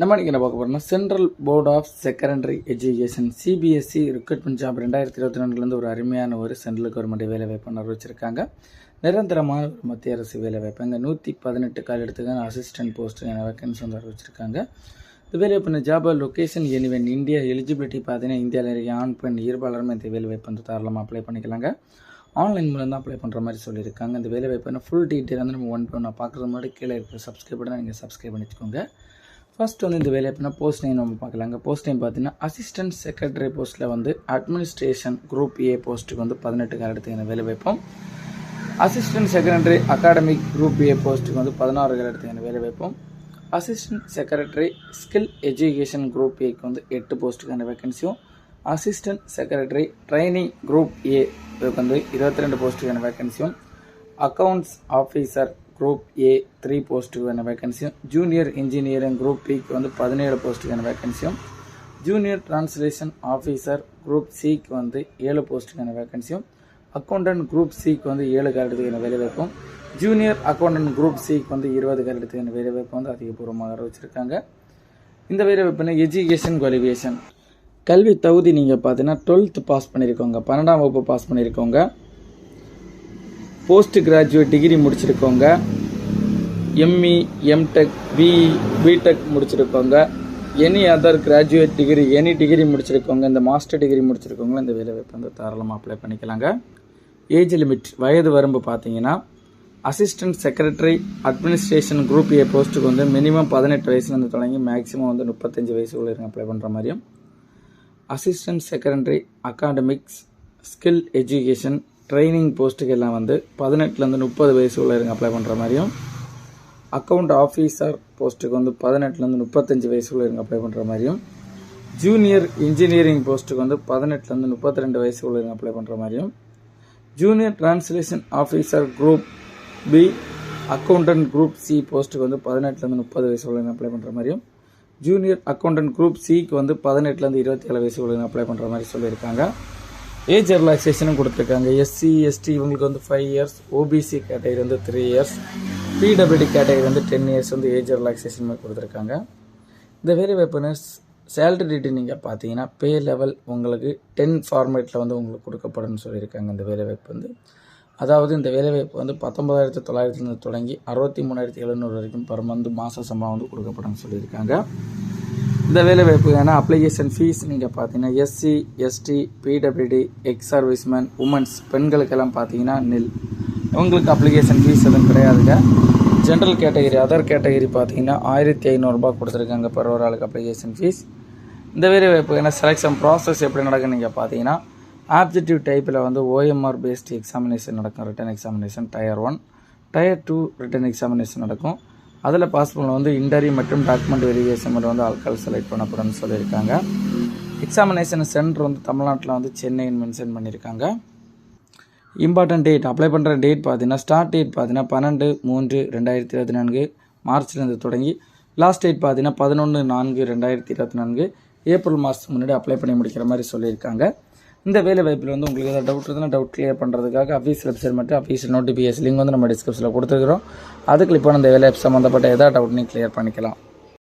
நம்ம இன்றைக்கி என்ன பார்க்க போகிறோம்னா central board of secondary education CBSE recruitment job ரெண்டாயிரத்தி இருபத்தி ரெண்டுலேருந்து ஒரு அருமையான ஒரு சென்ட்ரல் கவர்மெண்ட் வேலை வாய்ப்பு அறிவிச்சிருக்காங்க நிரந்தரமான ஒரு மத்திய அரசு வேலை வாய்ப்பு. நூற்றி பதினெட்டு கால் எடுத்துக்கான அசிஸ்டன்ட் போஸ்ட் வேகன்சி வந்து அறிவிச்சிருக்காங்க. இந்த வேலை வாய்ப்பு இந்த job location anyone India eligibility பார்த்தீங்கன்னா இந்தியாவில் இருக்க. ஆண் பெண் இருபாலருமே இந்த வேலை வாய்ப்பு வந்து தாராளமாக அப்ளை பண்ணிக்கலாங்க. ஆன்லைன் மூலம் தான் அப்ளை பண்ணுற மாதிரி சொல்லியிருக்காங்க. இந்த வேலை வாய்ப்பு ஃபுல் டீட்டெயில் வந்து நம்ம ஒன் பண்ண பார்க்குறது முன்னாடி கீழே இருக்கிற சப்ஸ்கிரைப் பண்ணி நீங்கள் சப்ஸ்கிரைப் பண்ணிக்கோங்க. வச்சுக்கோங்க ஃபர்ஸ்ட் வந்து இந்த வேலை எப்படின்னா போஸ்ட் நேம் நம்ம பார்க்கலாங்க போஸ்ட் நேம் பார்த்தீங்கன்னா அசிஸ்டன்ட் செக்ரட்டரி போஸ்ட்டில் வந்து அட்மினிஸ்ட்ரேஷன் குரூப் ஏ போஸ்ட்டுக்கு வந்து பதினெட்டு காலத்துக்கு வேலை வைப்போம். Assistant secretary academic group A போஸ்ட்டுக்கு வந்து பதினாறு காலத்துக்கு வேலை வைப்போம். Assistant secretary skill education group ஏக்கு வந்து எட்டு போஸ்ட்டுக்கான வேகன்சியும் assistant secretary training group A இதுக்கு வந்து இருபத்தி ரெண்டு போஸ்ட்டுக்கான வேகன்சியும் accounts officer group A three போஸ்ட்டுக்கான வேகன்சியும் ஜூனியர் இன்ஜினியரிங் குரூப் பிக்கு வந்து பதினேழு போஸ்ட்டுக்கான வேகன்சியும் ஜூனியர் டிரான்ஸ்லேஷன் ஆஃபீஸர் குரூப் சிக்கு வந்து ஏழு போஸ்ட்டுக்கான வேகன்சியும் அக்கௌண்டன்ட் குரூப் சிக்கு வந்து ஏழு கேரட்டுக்கான வேலைவாய்ப்பும் ஜூனியர் அக்கௌண்டன்ட் குரூப் சிக்கு வந்து இருபது கேரட்டுக்கான வேலைவாய்ப்பு வந்து அதிகபூர்வமாக வச்சுருக்காங்க இந்த வேலைவாய்ப்புனா எஜுகேஷன் குவாலிஃபிகேஷன் கல்வி தகுதி நீங்கள் பார்த்தீங்கன்னா டுவெல்த்து பாஸ் பண்ணியிருக்கோங்க பன்னெண்டாம் வகுப்பு பாஸ் பண்ணியிருக்கோங்க போஸ்ட் கிராஜுவேட் டிகிரி முடிச்சிருக்கவங்க ME MTech BE BTech முடிச்சிருக்கவங்க any other graduate degree any degree முடிச்சிருக்கவங்க இந்த மாஸ்டர் டிகிரி முடிச்சிருக்கவங்க இந்த வேலை வாய்ப்பு வந்து தாராளமாக அப்ளை பண்ணிக்கலாங்க. ஏஜ் லிமிட் வயது வரம்பு பார்த்தீங்கன்னா assistant secretary administration group A போஸ்ட்டுக்கு வந்து மினிமம் பதினெட்டு வயசுலேருந்து தொடங்கி மேக்ஸிமம் வந்து முப்பத்தஞ்சு வயசுக்குள்ள இருங்க அப்ளை பண்ணுற மாதிரியும். Assistant secretary academics skill education training போஸ்ட்டுக்கு எல்லாம் வந்து பதினெட்டுலேருந்து முப்பது வயசு இருங்க அப்ளை பண்ணுற மாதிரியும் அக்கௌண்ட் ஆஃபீஸர் போஸ்ட்டுக்கு வந்து பதினெட்டுலேருந்து முப்பத்தஞ்சு வயசு இருங்க அப்ளை பண்ணுற மாதிரியும் ஜூனியர் இன்ஜினியரிங் போஸ்ட்டுக்கு வந்து பதினெட்டுலேருந்து முப்பத்தி ரெண்டு வயசு உள்ளவங்க அப்ளை பண்ணுற மாதிரியும் junior translation officer group B accountant group C போஸ்ட்டுக்கு வந்து பதினெட்டுலேருந்து முப்பது வயசு உள்ளவங்க அப்ளை பண்ணுற மாதிரியும் ஜூனியர் அக்கௌண்டன்ட் குரூப் சிக்கு வந்து பதினெட்டுலேருந்து இருபத்தி ஏழு உள்ளவங்க அப்ளை பண்ணுற மாதிரி சொல்லியிருக்காங்க. ஏஜ் ரிலாக்ஸேஷனும் கொடுத்துருக்காங்க. எஸ்சி எஸ்டி இவங்களுக்கு வந்து ஃபைவ் இயர்ஸ் ஓபிசி கேட்டகரி வந்து த்ரீ இயர்ஸ் பிடபிள்யூடி கேட்டகரி வந்து டென் இயர்ஸ் வந்து ஏஜ் ரிலாக்ஸேஷன் மாதிரி கொடுத்துருக்காங்க. இந்த வேறு வெப்பனர்ஸ் சேலரி டீட்டெயில் நீங்கள் பார்த்தீங்கன்னா பே லெவல் உங்களுக்கு டென் ஃபார்மேட்டில் வந்து உங்களுக்கு கொடுக்கப்படும்னு சொல்லியிருக்காங்க இந்த வேலைவாய்ப்பு வந்து. அதாவது இந்த வேலைவாய்ப்பு வந்து பத்தொன்பதாயிரத்தி தொள்ளாயிரத்துலேருந்து தொடங்கி அறுபத்தி மூணாயிரத்தி எழுநூறு வரைக்கும் பர் மந்த் மாத சம்பளம் வந்து கொடுக்கப்படும் சொல்லியிருக்காங்க இந்த வேலைவாய்ப்புக்கான அப்ளிகேஷன் ஃபீஸ் நீங்கள் பார்த்தீங்கன்னா SC ST PWD ex serviceman womens பெண்களுக்கெல்லாம் பார்த்தீங்கன்னா நில் இவங்களுக்கு அப்ளிகேஷன் ஃபீஸ் எதுவும் கிடையாதுங்க. ஜென்ரல் கேட்டகரி அதர் கேட்டகரி பார்த்தீங்கன்னா ஆயிரத்தி ஐநூறுரூபா கொடுத்துருக்காங்க பர் ஒரு ஆளுக்கு அப்ளிகேஷன் ஃபீஸ் இந்த வேலைவாய்ப்பு ஏன்னா செலெக்ஷன் ப்ராசஸ் எப்படி நடக்குன்னு நீங்கள் பார்த்தீங்கன்னா ஆப்ஜெக்டிவ் டைப்பில் வந்து ஓஎம்ஆர் பேஸ்ட் எக்ஸாமினேஷன் நடக்கும் written examination tier one tier two written examination நடக்கும். அதில் பாஸ்போர்ட்டில் வந்து இன்டர்வியூ மற்றும் டாக்குமெண்ட் வெரிஃபிகேஷன் மட்டும் வந்து ஆட்கள் செலக்ட் பண்ணப்படும்னு சொல்லியிருக்காங்க. எக்ஸாமினேஷன் சென்டர் வந்து தமிழ்நாட்டில் வந்து சென்னைன்னு மென்ஷன் பண்ணியிருக்காங்க. இம்பார்ட்டன்ட் டேட் அப்ளை பண்ணுற டேட் பார்த்தீங்கன்னா ஸ்டார்ட் டேட் பார்த்தீங்கன்னா பன்னெண்டு மூன்று ரெண்டாயிரத்தி இருபத்தி நான்கு மார்ச்லேருந்து தொடங்கி லாஸ்ட் டேட் பார்த்தீங்கன்னா பதினொன்று நான்கு ரெண்டாயிரத்தி இருபத்தி நான்கு ஏப்ரல் மாதத்துக்கு முன்னாடி அப்ளை பண்ணி முடிக்கிற மாதிரி சொல்லியிருக்காங்க. இந்த வேலை வாய்ப்பில் வந்து உங்களுக்கு ஏதாவது டவுட் இருந்தால் டவுட் கிளியர் பண்ணுறதுக்காக அஃபீஸ் வெப்சைட் மட்டும் அஃபீஷியல் நோட்டிஃபிகேஷன் லிங்க் வந்து நம்ம டிஸ்கிரிப்ஷனில் கொடுத்துருக்குறோம். அது கிளிக் பண்ண இந்த வேலை சம்மந்தப்பட்ட எதாவது டவுட் நீங்கள் கிளியர் பண்ணிக்கலாம்.